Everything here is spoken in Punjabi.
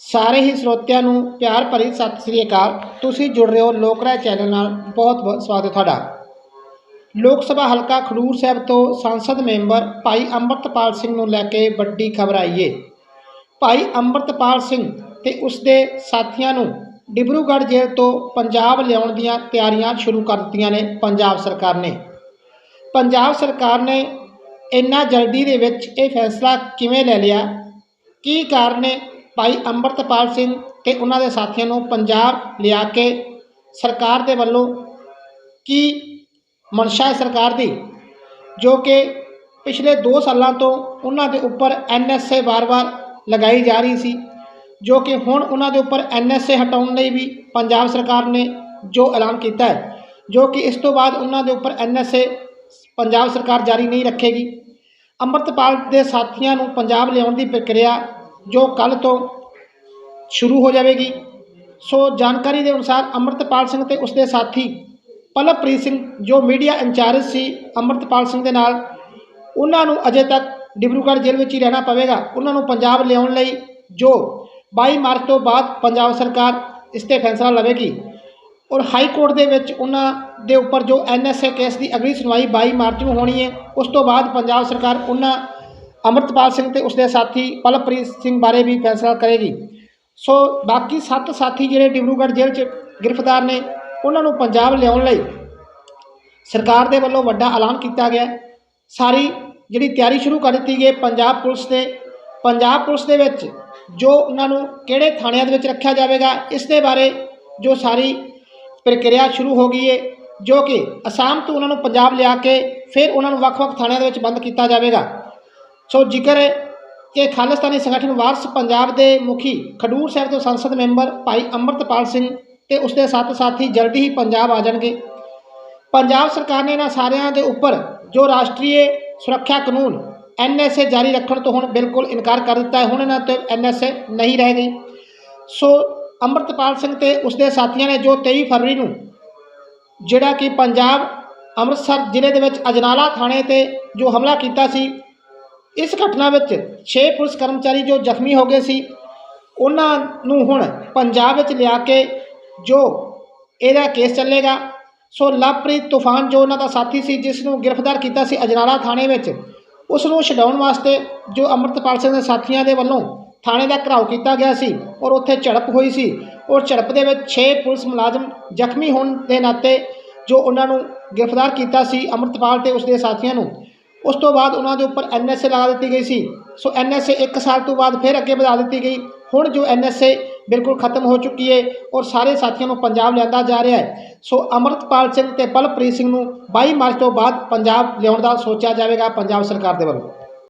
ਸਾਰੇ ਹੀ ਸਰੋਤਿਆਂ ਨੂੰ ਪਿਆਰ ਭਰੀ ਸਤਿ ਸ੍ਰੀ ਅਕਾਲ। ਤੁਸੀਂ ਜੁੜ ਰਹੇ ਹੋ ਲੋਕ ਰਾਏ ਚੈਨਲ ਨਾਲ। ਬਹੁਤ ਬਹੁਤ ਸਵਾਗਤ ਤੁਹਾਡਾ। ਲੋਕ ਸਭਾ ਹਲਕਾ ਖਡੂਰ ਸਾਹਿਬ ਤੋਂ ਸੰਸਦ ਮੈਂਬਰ ਭਾਈ ਅੰਮ੍ਰਿਤਪਾਲ ਸਿੰਘ ਨੂੰ ਲੈ ਕੇ ਵੱਡੀ ਖਬਰ ਆਈ ਏ। ਭਾਈ ਅੰਮ੍ਰਿਤਪਾਲ ਸਿੰਘ ਤੇ ਉਸਦੇ ਸਾਥੀਆਂ ਨੂੰ ਡਿਬਰੂਗੜ੍ਹ ਜੇਲ੍ਹ ਤੋਂ ਪੰਜਾਬ ਲਿਆਉਣ ਦੀਆਂ ਤਿਆਰੀਆਂ ਸ਼ੁਰੂ ਕਰ ਦਿੱਤੀਆਂ ਨੇ ਪੰਜਾਬ ਸਰਕਾਰ ਨੇ। ਪੰਜਾਬ ਸਰਕਾਰ ਨੇ ਇੰਨਾ ਜਲਦੀ ਦੇ ਵਿੱਚ ਇਹ ਫੈਸਲਾ ਕਿਵੇਂ ਲੈ ਲਿਆ? ਕੀ ਕਾਰਨ ਨੇ? ਭਾਈ ਅੰਮ੍ਰਿਤਪਾਲ ਸਿੰਘ ਤੇ ਉਹਨਾਂ ਦੇ ਸਾਥੀਆਂ ਨੂੰ ਪੰਜਾਬ ਲਿਆ ਕੇ ਸਰਕਾਰ ਦੇ ਵੱਲੋਂ ਕੀ ਮਨਸ਼ਾ ਹੈ ਸਰਕਾਰ ਦੀ? ਜੋ ਕਿ ਪਿਛਲੇ 2 ਸਾਲਾਂ ਤੋਂ ਉਹਨਾਂ ਦੇ ਉੱਪਰ ਐਨਐਸਏ ਵਾਰ-ਵਾਰ ਲਗਾਈ ਜਾ ਰਹੀ ਸੀ, ਜੋ ਕਿ ਹੁਣ ਉਹਨਾਂ ਦੇ ਉੱਪਰ ਐਨਐਸਏ ਹਟਾਉਣ ਲਈ ਵੀ ਪੰਜਾਬ ਸਰਕਾਰ ਨੇ ਜੋ ਐਲਾਨ ਕੀਤਾ ਹੈ, ਜੋ ਕਿ ਇਸ ਤੋਂ ਬਾਅਦ ਉਹਨਾਂ ਦੇ ਉੱਪਰ ਐਨਐਸਏ ਪੰਜਾਬ ਸਰਕਾਰ ਜਾਰੀ ਨਹੀਂ ਰੱਖੇਗੀ। ਅੰਮ੍ਰਿਤਪਾਲ ਦੇ ਸਾਥੀਆਂ ਨੂੰ ਪੰਜਾਬ ਲਿਆਉਣ ਦੀ ਪ੍ਰਕਿਰਿਆ ਜੋ ਕੱਲ ਤੋਂ ਸ਼ੁਰੂ ਹੋ ਜਾਵੇਗੀ, ਸੋ ਜਾਣਕਾਰੀ ਦੇ ਅਨੁਸਾਰ ਅੰਮ੍ਰਿਤਪਾਲ ਸਿੰਘ ਤੇ ਉਸਦੇ ਸਾਥੀ ਪਲਵਪ੍ਰੀਤ ਸਿੰਘ, ਜੋ ਮੀਡੀਆ ਇੰਚਾਰਜ ਸੀ ਅੰਮ੍ਰਿਤਪਾਲ ਸਿੰਘ ਦੇ ਨਾਲ, ਉਹਨਾਂ ਨੂੰ ਅਜੇ ਤੱਕ ਡਿਬਰੂਗੜ੍ਹ ਜੇਲ੍ਹ ਵਿੱਚ ਹੀ ਰਹਿਣਾ ਪਵੇਗਾ। ਉਹਨਾਂ ਨੂੰ ਪੰਜਾਬ ਲਿਆਉਣ ਲਈ ਜੋ 22 ਮਾਰਚ ਤੋਂ ਬਾਅਦ ਪੰਜਾਬ ਸਰਕਾਰ ਇਸ 'ਤੇ ਫੈਸਲਾ ਲਵੇਗੀ। ਔਰ ਹਾਈ ਕੋਰਟ ਦੇ ਵਿੱਚ ਉਹਨਾਂ ਦੇ ਉੱਪਰ ਜੋ ਐਨਐਸਏ ਕੇਸ ਦੀ ਅਗਲੀ ਸੁਣਵਾਈ 22 ਮਾਰਚ ਨੂੰ ਹੋਣੀ ਹੈ, ਉਸ ਤੋਂ ਬਾਅਦ ਪੰਜਾਬ ਸਰਕਾਰ ਉਹਨਾਂ ਅੰਮ੍ਰਿਤਪਾਲ ਸਿੰਘ ਤੇ ਉਸਦੇ ਸਾਥੀ ਪਲਪ੍ਰੀਤ ਸਿੰਘ ਬਾਰੇ ਵੀ ਫੈਸਲਾ ਕਰੇਗੀ। ਸੋ ਬਾਕੀ ਸੱਤ ਸਾਥੀ ਜਿਹੜੇ ਡਿਬਰੂਗੜ੍ਹ ਜੇਲ੍ਹ 'ਚ ਗ੍ਰਿਫਤਾਰ ਨੇ, ਉਹਨਾਂ ਨੂੰ ਪੰਜਾਬ ਲਿਆਉਣ ਲਈ ਸਰਕਾਰ ਦੇ ਵੱਲੋਂ ਵੱਡਾ ਐਲਾਨ ਕੀਤਾ ਗਿਆ ਸਾਰੀ ਜਿਹੜੀ ਤਿਆਰੀ ਸ਼ੁਰੂ ਕਰ ਦਿੱਤੀ ਗਈ ਪੰਜਾਬ ਪੁਲਿਸ ਨੇ ਪੰਜਾਬ ਪੁਲਿਸ ਦੇ ਵਿੱਚ ਜੋ ਉਹਨਾਂ ਨੂੰ ਕਿਹੜੇ ਥਾਣਿਆਂ ਦੇ ਵਿੱਚ ਰੱਖਿਆ ਜਾਵੇਗਾ, ਇਸ ਦੇ ਬਾਰੇ ਜੋ ਸਾਰੀ ਪ੍ਰਕਿਰਿਆ ਸ਼ੁਰੂ ਹੋ ਗਈ ਹੈ, ਜੋ ਕਿ ਅਸਾਮ ਤੋਂ ਉਹਨਾਂ ਨੂੰ ਪੰਜਾਬ ਲਿਆ ਕੇ ਫਿਰ ਉਹਨਾਂ ਨੂੰ ਵੱਖ-ਵੱਖ ਥਾਣਿਆਂ ਦੇ ਵਿੱਚ ਬੰਦ ਕੀਤਾ ਜਾਵੇਗਾ। ਸੋ ਜ਼ਿਕਰ ਹੈ ਕਿ ਖਾਲਿਸਤਾਨੀ ਸੰਗਠਨ ਵਾਰਸ ਪੰਜਾਬ ਦੇ ਮੁਖੀ ਖਡੂਰ ਸਾਹਿਬ ਤੋਂ ਸੰਸਦ ਮੈਂਬਰ ਭਾਈ ਅੰਮ੍ਰਿਤਪਾਲ ਸਿੰਘ ਤੇ ਉਸਦੇ ਸੱਤ ਸਾਥੀ ਜਲਦੀ ਹੀ ਪੰਜਾਬ ਆ ਜਾਣਗੇ। ਪੰਜਾਬ ਸਰਕਾਰ ਨੇ ਇਹਨਾਂ ਸਾਰਿਆਂ ਦੇ ਉੱਪਰ ਜੋ ਰਾਸ਼ਟਰੀ ਸੁਰੱਖਿਆ ਕਾਨੂੰਨ ਐਨਐਸਏ ਜਾਰੀ ਰੱਖਣ ਤੋਂ ਹੁਣ ਬਿਲਕੁਲ ਇਨਕਾਰ ਕਰ ਦਿੱਤਾ ਹੈ, ਹੁਣ ਇਹਨਾਂ ਤੇ ਐਨਐਸਏ ਨਹੀਂ ਰਹਿ ਗਈ ਸੋ ਅੰਮ੍ਰਿਤਪਾਲ ਸਿੰਘ ਤੇ ਉਸਦੇ ਸਾਥੀਆਂ ਨੇ ਜੋ 23 ਫਰਵਰੀ ਨੂੰ ਜਿਹੜਾ ਕਿ ਪੰਜਾਬ ਅੰਮ੍ਰਿਤਸਰ ਜ਼ਿਲ੍ਹੇ ਦੇ ਵਿੱਚ ਅਜਨਾਲਾ ਥਾਣੇ ਤੇ ਜੋ ਹਮਲਾ ਕੀਤਾ ਸੀ ਇਸ ਘਟਨਾ ਵਿੱਚ 6 ਪੁਲਿਸ ਕਰਮਚਾਰੀ ਜੋ ਜ਼ਖਮੀ ਹੋ ਗਏ ਸੀ, ਉਹਨਾਂ ਨੂੰ ਹੁਣ ਪੰਜਾਬ ਵਿੱਚ ਲਿਆ ਕੇ ਜੋ ਇਹਦਾ ਕੇਸ ਚੱਲੇਗਾ। ਸੋ ਲਵਪ੍ਰੀਤ ਤੂਫਾਨ ਜੋ ਉਹਨਾਂ ਦਾ ਸਾਥੀ ਸੀ, ਜਿਸ ਨੂੰ ਗ੍ਰਿਫਤਾਰ ਕੀਤਾ ਸੀ ਅਜਨਾਲਾ ਥਾਣੇ ਵਿੱਚ, ਉਸ ਨੂੰ ਛਡਾਉਣ ਵਾਸਤੇ ਜੋ ਅੰਮ੍ਰਿਤਪਾਲ ਸਿੰਘ ਦੇ ਸਾਥੀਆਂ ਦੇ ਵੱਲੋਂ ਥਾਣੇ ਦਾ ਘਰਾਓ ਕੀਤਾ ਗਿਆ ਸੀ ਔਰ ਉੱਥੇ ਝੜਪ ਹੋਈ ਸੀ। ਔਰ ਝੜਪ ਦੇ ਵਿੱਚ 6 ਪੁਲਿਸ ਮੁਲਾਜ਼ਮ ਜ਼ਖਮੀ ਹੋਣ ਦੇ ਨਾਤੇ ਜੋ ਉਹਨਾਂ ਨੂੰ ਗ੍ਰਿਫਤਾਰ ਕੀਤਾ ਸੀ ਅੰਮ੍ਰਿਤਪਾਲ ਤੇ ਉਸਦੇ ਸਾਥੀਆਂ ਨੂੰ ਉਸ ਤੋਂ ਬਾਅਦ ਉਹਨਾਂ ਦੇ ਉੱਪਰ ਐਨਐਸਏ ਲਗਾ ਦਿੱਤੀ ਗਈ ਸੀ। ਸੋ ਐਨਐਸਏ 1 ਸਾਲ ਤੋਂ ਬਾਅਦ ਫਿਰ ਅੱਗੇ ਵਧਾ ਦਿੱਤੀ ਗਈ। ਹੁਣ ਜੋ ਐਨਐਸਏ ਬਿਲਕੁਲ ਖਤਮ ਹੋ ਚੁੱਕੀ ਹੈ ਔਰ ਸਾਰੇ ਸਾਥੀਆਂ ਨੂੰ ਪੰਜਾਬ ਲਿਆਂਦਾ ਜਾ ਰਿਹਾ ਹੈ। ਸੋ ਅੰਮ੍ਰਿਤਪਾਲ ਸਿੰਘ ਤੇ ਬਲਪ੍ਰੀਤ ਸਿੰਘ ਨੂੰ 22 ਮਾਰਚ ਤੋਂ ਬਾਅਦ ਪੰਜਾਬ ਲਿਆਉਣ ਦਾ ਸੋਚਿਆ ਜਾਵੇਗਾ ਪੰਜਾਬ ਸਰਕਾਰ ਦੇ ਵੱਲੋਂ।